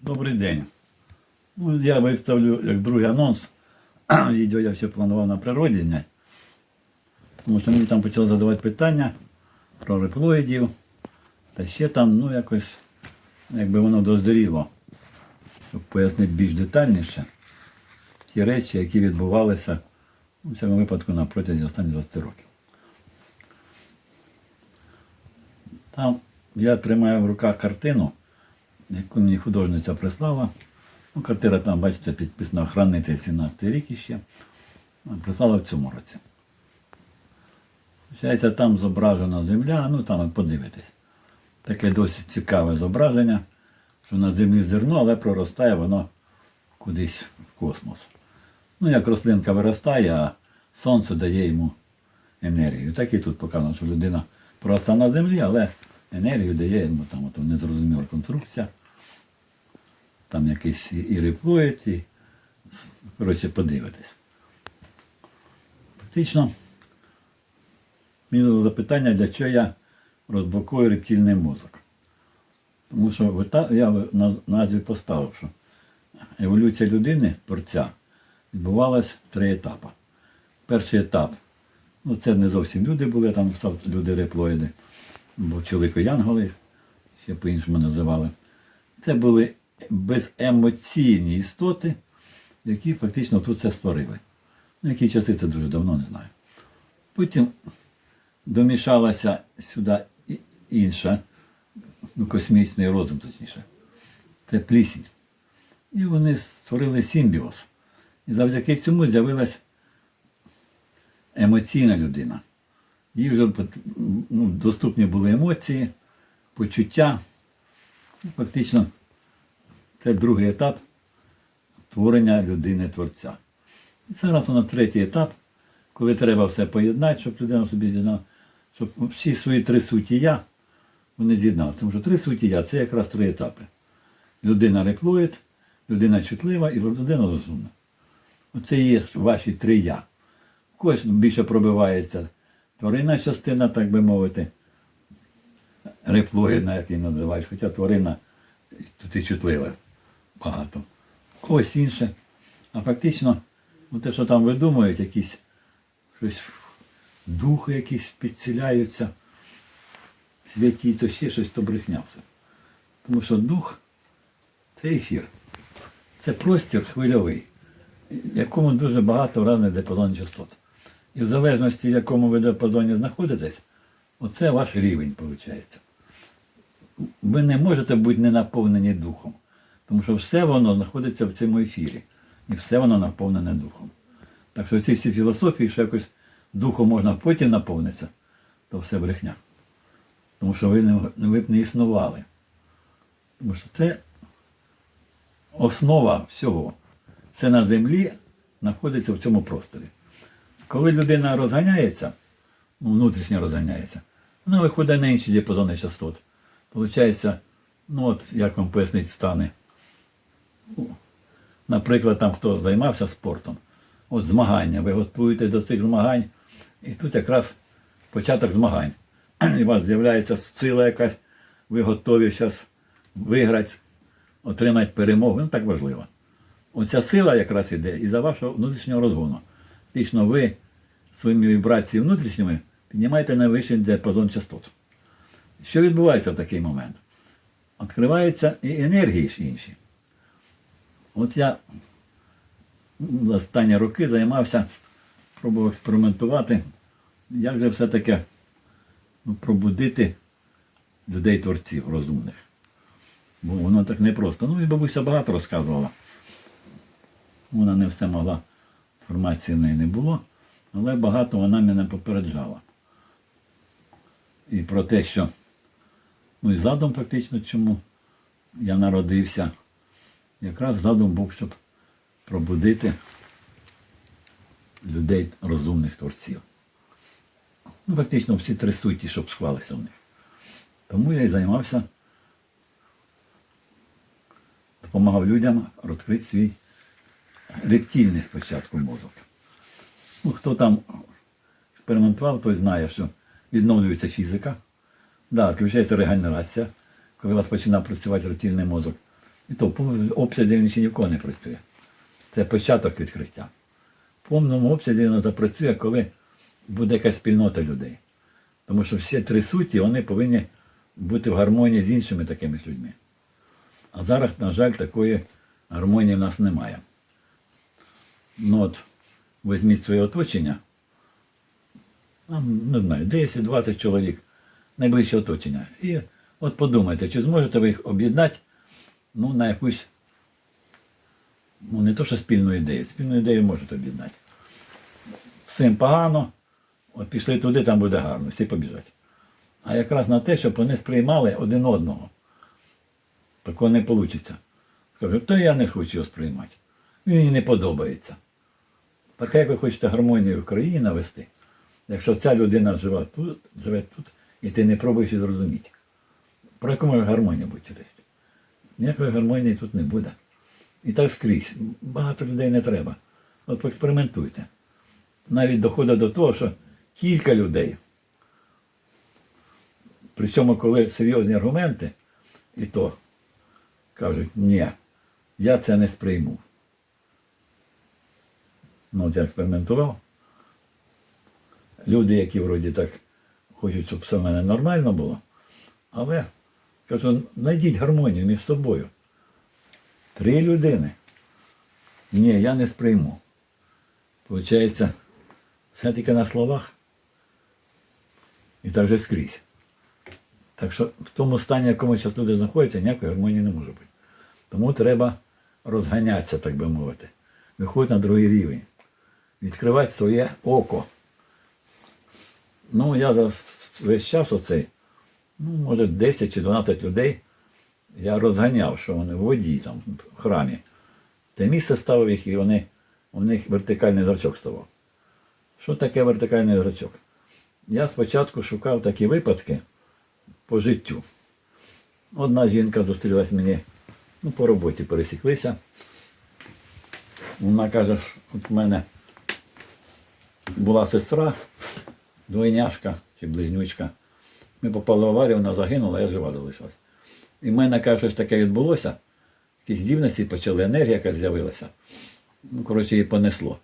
Добрий день. Ну, я виставлю як другий анонс. Відео я ще планував на природі. Тому що мені там почали задавати питання про реплоїдів. Та ще там, ну, якось, якби воно дозріло, щоб пояснити більш детальніше ті речі, які відбувалися у цьому випадку на протязі останніх 20 років. Там я тримаю в руках картину, яку мені художниця прислала. Ну, картина там, бачите, підписана «Хранитель 17 рік іще. Прислала в цьому році. Вважається, там зображена земля, ну там от подивитесь. Таке досить цікаве зображення, що на землі зерно, але проростає воно кудись в космос. Ну, як рослинка виростає, а сонце дає йому енергію. Так і тут показано, що людина просто на землі, але енергію дає йому там от, незрозуміла конструкція. Там якийсь і- реплоїд, і коротше, подивитись. Фактично, мені запитання, для чого я розблокую рептильний мозок. Тому що я на- назві поставив, що еволюція людини, творця, відбувалась в три етапи. Перший етап, ну це не зовсім люди були, там люди реплоїди, бо чоловіко-янголи, ще по-іншому називали. Це були беземоційні істоти, які фактично тут це створили. На які часи це дуже давно не знаю. Потім домішалася сюди інша, ну, космічний розум, точніше. Це плісінь. І вони створили симбіоз. І завдяки цьому з'явилась емоційна людина. Їй вже ну, доступні були емоції, почуття. Фактично, це другий етап творення людини-творця. І зараз у нас третій етап, коли треба все поєднати, щоб людина собі з'єднала, щоб всі свої три суті я вони з'єднали. Тому що три суті я це якраз три етапи. Людина реплоїд, людина чутлива і людина розумна. Оце є ваші три я. Когось більше пробивається тваринна частина, так би мовити, реплоїдна, як її називають, хоча тварина тут і чутлива багато. Когось інше. А фактично, ну, те, що там видумують, якісь щось, духи якісь підціляються, святі, то ще щось, то брехня все. Тому що дух це ефір. Це простір хвильовий, в якому дуже багато різних диапазонів частот. І в залежності, в якому ви диапазоні знаходитесь, оце ваш рівень, виходить. Ви не можете бути не наповнені духом, тому що все воно знаходиться в цьому ефірі. І все воно наповнене духом. Так що ці всі філософії, що якось духом можна потім наповнитися, то все брехня. Тому що ви, не, ви б не існували. Тому що це основа всього. Це на землі знаходиться в цьому просторі. Коли людина розганяється, ну, внутрішньо розганяється, вона виходить на інші діапазони частот. Получається, ну от як вам пояснити стани. Ну, Наприклад, там хто займався спортом, от змагання, ви готуєте до цих змагань, і тут якраз початок змагань. І у вас з'являється сила якась, ви готові зараз виграти, отримати перемогу. Ну так важливо. Оця сила якраз іде із-за вашого внутрішнього розгону. Фактично, ви своїми вібраціями внутрішніми піднімаєте найвищий діапазон частот. Що відбувається в такий момент? Відкриваються і енергії ж інші. От я останні роки займався, пробував експериментувати, як же все-таки ну, пробудити людей-творців розумних. Бо воно так непросто. Ну і бабуся багато розказувала. Вона не все могла, інформації в неї не було, але багато вона мене попереджала. І про те, що ну і задум фактично, чому я народився. Якраз задум був, щоб пробудити людей розумних творців. Ну, фактично всі три суті, щоб склалися в них. Тому я і займався, допомагав людям розкрити свій рептильний спочатку мозок. Ну, хто там експериментував, той знає, що відновлюється фізика. Да, включається регенерація, коли у вас починає працювати рептильний мозок. І то обсязі він ще ніколи не працює. Це початок відкриття. В повному обсязі воно запрацює, коли буде якась спільнота людей. Тому що всі три суті вони повинні бути в гармонії з іншими такими людьми. А зараз, на жаль, такої гармонії в нас немає. Ну от, візьміть своє оточення, не знаю, 10-20 чоловік, найближче оточення. І от подумайте, чи зможете ви їх об'єднати ну, на якусь, ну не то, що спільну ідею, спільну ідею можете об'єднати. Всім погано, от пішли туди, там буде гарно, всі побіжать. А якраз на те, щоб вони сприймали один одного. Такого не вийде. Скажуть, то я не хочу його сприймати. Він мені не подобається. Так як ви хочете гармонію в країні навести, якщо ця людина живе тут, живе тут, і ти не пробуєш її зрозуміти, про яку може гармонія бути? Ніякої гармонії тут не буде. І так скрізь. Багато людей не треба. От поекспериментуйте. Навіть доходить до того, що кілька людей. Причому, коли серйозні аргументи, і то кажуть, ні, я це не сприйму. Ну, я експериментував. Люди, які вроді так хочуть, щоб все в мене нормально було, але кажу, знайдіть гармонію між собою. Три людини. Ні, я не сприйму. Получається, все тільки на словах. І так же скрізь. Так що в тому стані, в якому зараз люди знаходяться, ніякої гармонії не може бути. Тому треба розганятися, так би мовити. Виходити на другий рівень. Відкривати своє око. Ну, я за весь час оцей, ну, може, 10 чи 12 людей я розганяв, що вони в воді, там, в храмі. Те місце ставив їх, і вони, у них вертикальний зрачок ставав. Що таке вертикальний зрачок? Я спочатку шукав такі випадки по життю. Одна жінка зустрілась мені, ну, по роботі пересіклися. Вона каже, от в мене була сестра, двойняшка чи близнючка. Ми попали в аварію, вона загинула, я жива залишилась. І в мене каже, щось таке відбулося. Якісь дивності почали, енергія якась з'явилася. Ну, коротше, її понесло.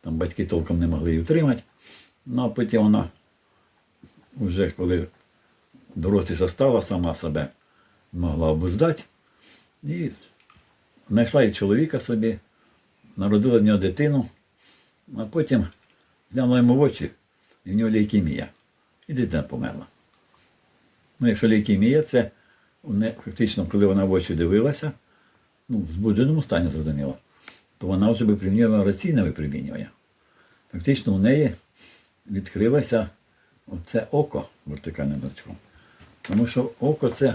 Там батьки толком не могли її утримати. Ну, а потім вона вже коли доросліша стала, сама себе могла обуздати. І знайшла і чоловіка собі, народила в нього дитину, а потім глянула йому в очі, і в нього лейкемія. І дитина померла. Ну, якщо лейкемія, це не- фактично, коли вона в очі дивилася, ну, в збудженому стані зрозуміло, то вона вже випромінювала раційне випромінювання. Фактично у неї відкрилося оце око вертикальним зрачком. Тому що око це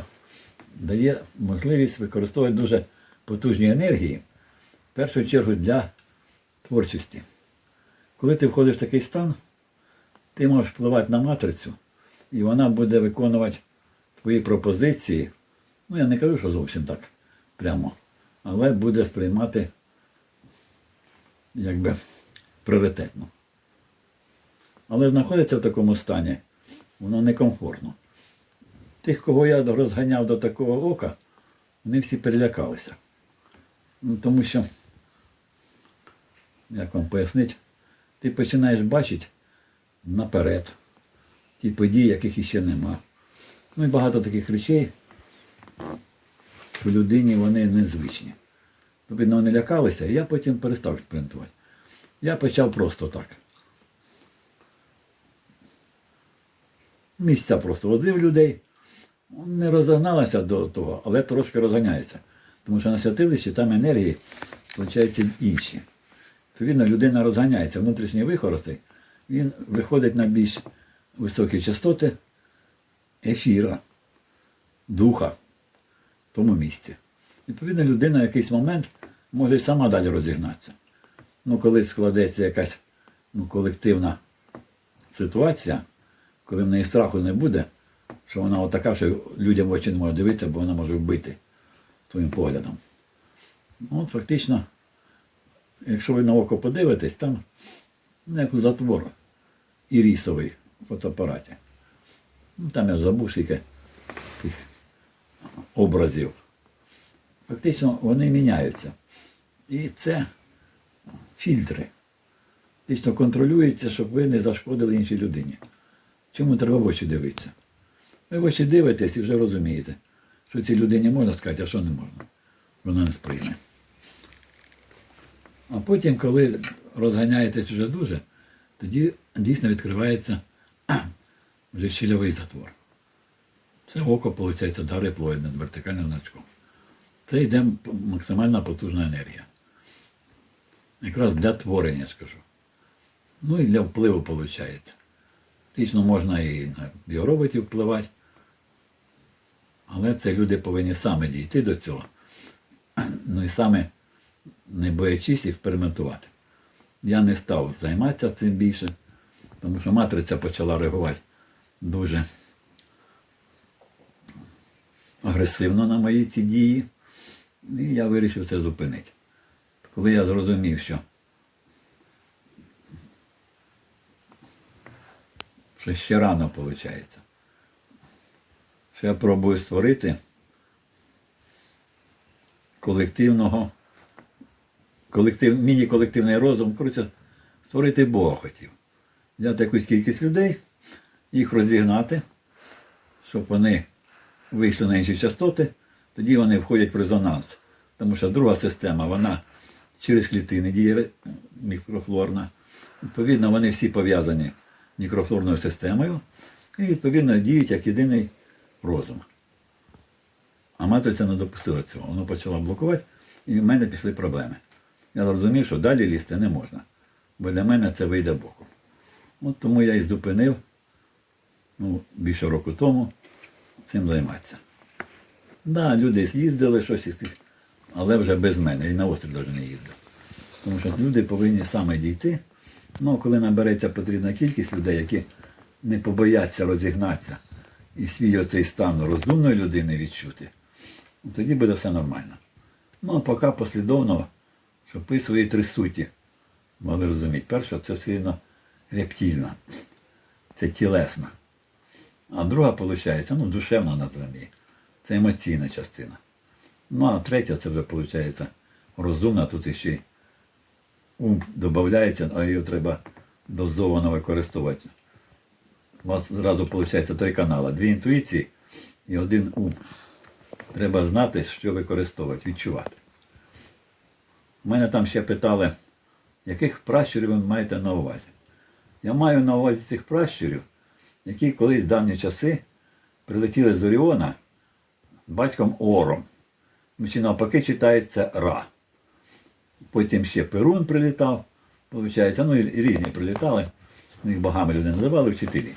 дає можливість використовувати дуже потужні енергії, в першу чергу для творчості. Коли ти входиш в такий стан, ти можеш впливати на матрицю, і вона буде виконувати твої пропозиції. Ну, я не кажу, що зовсім так прямо, але буде сприймати якби пріоритетно. Але знаходиться в такому стані, воно некомфортно. Тих, кого я розганяв до такого ока, вони всі перелякалися. Ну, тому що, як вам пояснити, ти починаєш бачити наперед ті події, яких іще нема. Ну і багато таких речей в людині вони незвичні. Тобто вони лякалися, і я потім перестав експериментувати. Я почав просто так. Місця просто водив людей. Не розогналася до того, але трошки розганяється. Тому що на святилищі там енергії, виходить, інші. Відповідно, людина розганяється. Внутрішній вихор він виходить на більш високі частоти ефіра, духа в тому місці. Відповідно, людина в якийсь момент може і сама далі розігнатися. Ну, коли складеться якась ну, колективна ситуація, коли в неї страху не буде, що вона отака, що людям в очі не може дивитися, бо вона може вбити своїм поглядом. Ну, от фактично, якщо ви на око подивитесь, там ну, як затвор ірісовий в фотоапараті. Ну, там я забув скільки тих образів. фактично вони міняються. І це фільтри. Фактично контролюється, щоб ви не зашкодили іншій людині. Чому треба в очі дивитися? Ви в очі дивитесь і вже розумієте, що цій людині можна сказати, а що не можна. Вона не сприйме. А потім, коли розганяєтесь вже дуже, тоді дійсно відкривається вже щільовий затвор. Це око, виходить, дари дариплоїдне з вертикальним значком. Це йде максимальна потужна енергія. Якраз для творення, скажу. Ну і для впливу виходить. Фактично можна і на біороботів впливати, але це люди повинні саме дійти до цього. Ну і саме не боячись експериментувати. Я не став займатися цим більше, тому що матриця почала реагувати дуже агресивно на мої ці дії, і я вирішив це зупинити. Коли я зрозумів, що що ще рано виходить, що я пробую створити колективного, колектив, міні-колективний розум, коротше, створити Бога хотів. Взяти якусь кількість людей, їх розігнати, щоб вони вийшли на інші частоти, тоді вони входять в резонанс. Тому що друга система, вона через клітини діє мікрофлорна. Відповідно, вони всі пов'язані мікрофлорною системою і, відповідно, діють як єдиний розум. А матриця не допустила цього. Воно почало блокувати, і в мене пішли проблеми. Я зрозумів, що далі лізти не можна, бо для мене це вийде боком. От тому я і зупинив ну, більше року тому цим займатися. Да, люди з'їздили щось, але вже без мене. І на острів навіть не їздив. Тому що люди повинні саме дійти. Ну, коли набереться потрібна кількість людей, які не побояться розігнатися і свій оцей стан розумної людини відчути, тоді буде все нормально. Ну, а поки послідовно, щоб ви свої три суті могли розуміти. Перша це сильно рептильна, це тілесна. А друга, виходить, ну, душевна її. Це емоційна частина. Ну, а третя це вже, виходить, розумна, тут ще ум додається, а її треба дозовано використовувати. У вас зразу виходить три канали. Дві інтуїції і один ум. Треба знати, що використовувати, відчувати. Мене там ще питали, яких пращурів ви маєте на увазі. Я маю на увазі цих пращурів, які колись в давні часи прилетіли з Оріона батьком Ором. Чи навпаки читається Ра. Потім ще Перун прилітав, виходить, ну і різні прилітали, їх богами люди називали вчителі.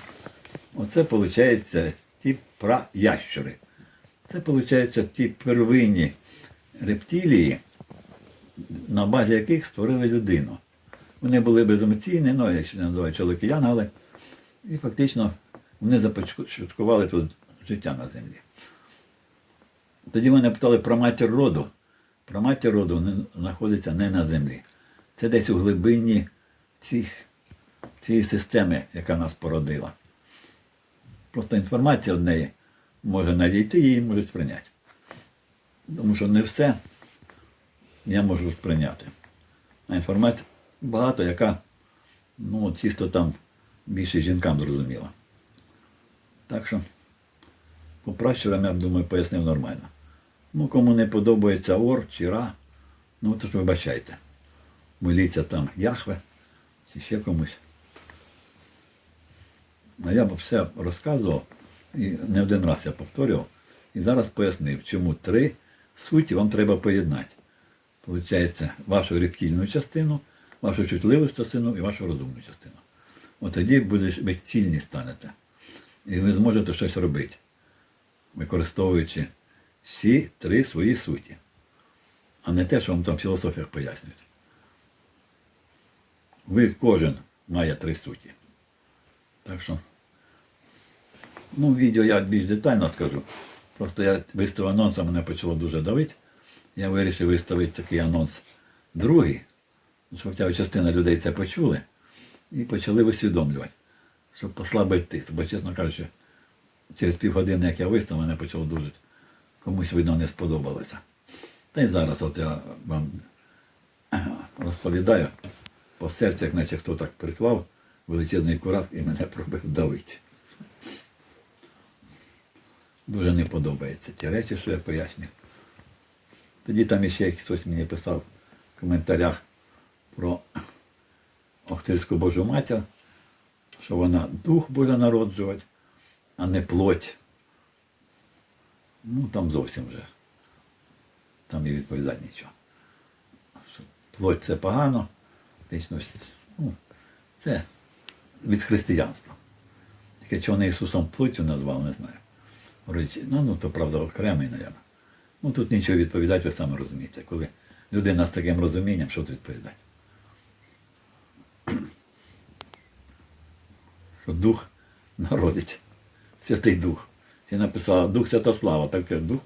Оце, виходить, ті праящури. Це, виходить, ті первинні рептилії, на базі яких створили людину. Вони були беземоційні, ну, я ще не називаю чоловіки янголи, і фактично вони започаткували тут життя на землі. Тоді мене питали про матір роду. Про матір роду знаходиться не на землі. Це десь у глибині цих, цієї системи, яка нас породила. Просто інформація в неї може надійти, її можуть прийняти. Тому що не все я можу сприйняти. А інформація багато, яка ну, чисто там більше жінкам зрозуміла. Так що по пращурам, я думаю, пояснив нормально. Ну, кому не подобається ор чи ра, ну то ж вибачайте. Моліться там Яхве чи ще комусь. А я б все розказував, і не один раз я повторював, і зараз пояснив, чому три суті вам треба поєднати. Получається, вашу рептильну частину, вашу чутливу частину і вашу розумну частину. От тоді будеш ви цільні станете. І ви зможете щось робити, використовуючи всі три свої суті, а не те, що вам там в філософіях пояснюють. Ви кожен має три суті. Так що, ну, відео я більш детально скажу. Просто я виставив анонс, а мене почало дуже давити. Я вирішив виставити такий анонс другий, щоб частина людей це почули і почали усвідомлювати, щоб послабити тиск. Бо, чесно кажучи, через півгодини, як я виставив, мене почало дуже комусь видно не сподобалося. Та й зараз от я вам розповідаю, по серцю, як наче хто так приклав, величезний курак і мене пробив давити. Дуже не подобаються ті речі, що я пояснюю. Тоді там іще хтось мені писав в коментарях про Охтирську Божу Матір, що вона дух буде народжувати, а не плоть. Ну, там зовсім вже. Там і відповідати нічого. Плоть це погано, лічність, ну, це від християнства. Тільки чого вони Ісусом плоттю назвали, не знаю. Ну, ну то правда окремий, мабуть. Ну тут нічого відповідати, ви самі розумієте. Коли людина з таким розумінням, що тут відповідати? Що дух народить. Святий Дух. Ще написала Дух Святослава, таке дух.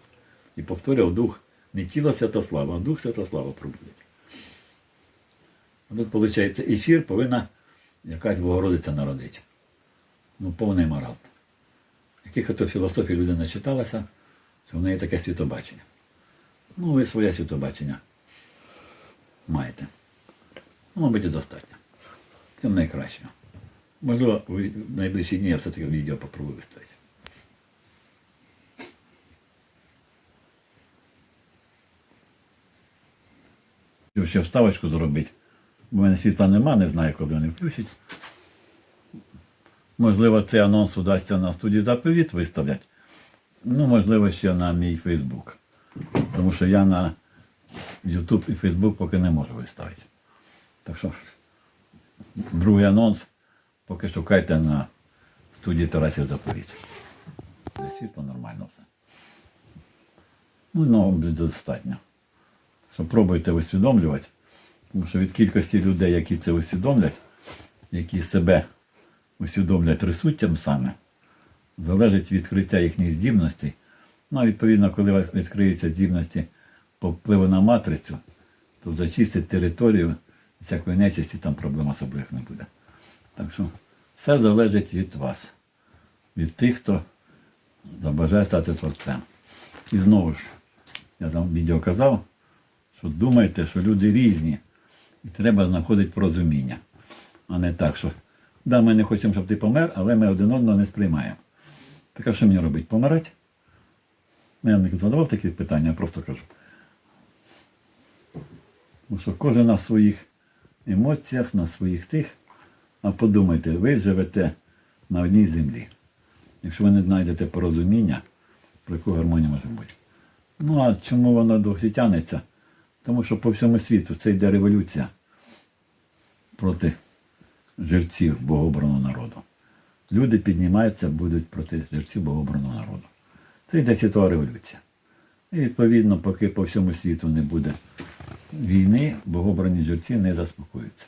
І повторював дух не тіло Святослава, а дух Святослава пробудить. Тут, виходить, ефір повинна якась Богородиця народити. Ну, повний маразм. Яких ото філософій людина читалася, в неї таке світобачення. Ну, ви своє світобачення маєте. Ну, мабуть, і достатньо. Це найкраще. Можливо, в найближчі дні я все-таки відео попробую виставити. Ще вставочку зробити. Бо в мене світла нема, не знаю, коли вони включать. Можливо, цей анонс удасться на студії заповіт виставлять. Ну, можливо, ще на мій Фейсбук. Тому що я на YouTube і Фейсбук поки не можу виставити. Так що другий анонс поки шукайте на студії Тарасів заповіт. Для світла нормально все. Ну, ну, буде достатньо. Що пробуйте усвідомлювати. Тому що від кількості людей, які це усвідомлять, які себе усвідомлять рисуттям саме, залежить відкриття їхніх здібностей. Ну, а відповідно, коли відкриються здібності по впливу на матрицю, то зачистить територію, всякої нечисті там проблем особливих не буде. Так що все залежить від вас, від тих, хто забажає стати творцем. І знову ж, я там відео казав, що думайте, що люди різні, і треба знаходити порозуміння, а не так, що да, ми не хочемо, щоб ти помер, але ми один одного не сприймаємо. Так а що мені робити? Помирати? Ну, Я не задавав такі питання, я просто кажу. Тому що кожен на своїх емоціях, на своїх тих. А подумайте, ви живете на одній землі. Якщо ви не знайдете порозуміння, про яку гармонію може бути. Ну а чому воно довго тягнеться? Тому що по всьому світу це йде революція проти жерців богообраного народу. Люди піднімаються, будуть проти жерців богообраного народу. Це йде світова революція. І відповідно, поки по всьому світу не буде війни, богообрані жерці не заспокоюються.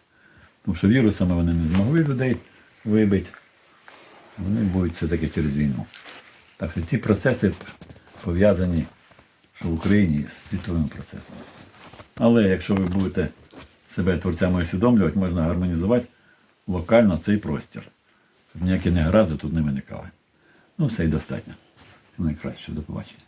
Тому що вірусами вони не змогли людей вибити, вони будуть все-таки через війну. Так що ці процеси пов'язані в Україні з світовими процесами. Але якщо ви будете себе творцями усвідомлювати, можна гармонізувати локально цей простір, щоб ніякі негаразди тут не виникали. Ну, все і достатньо. Найкраще. До побачення.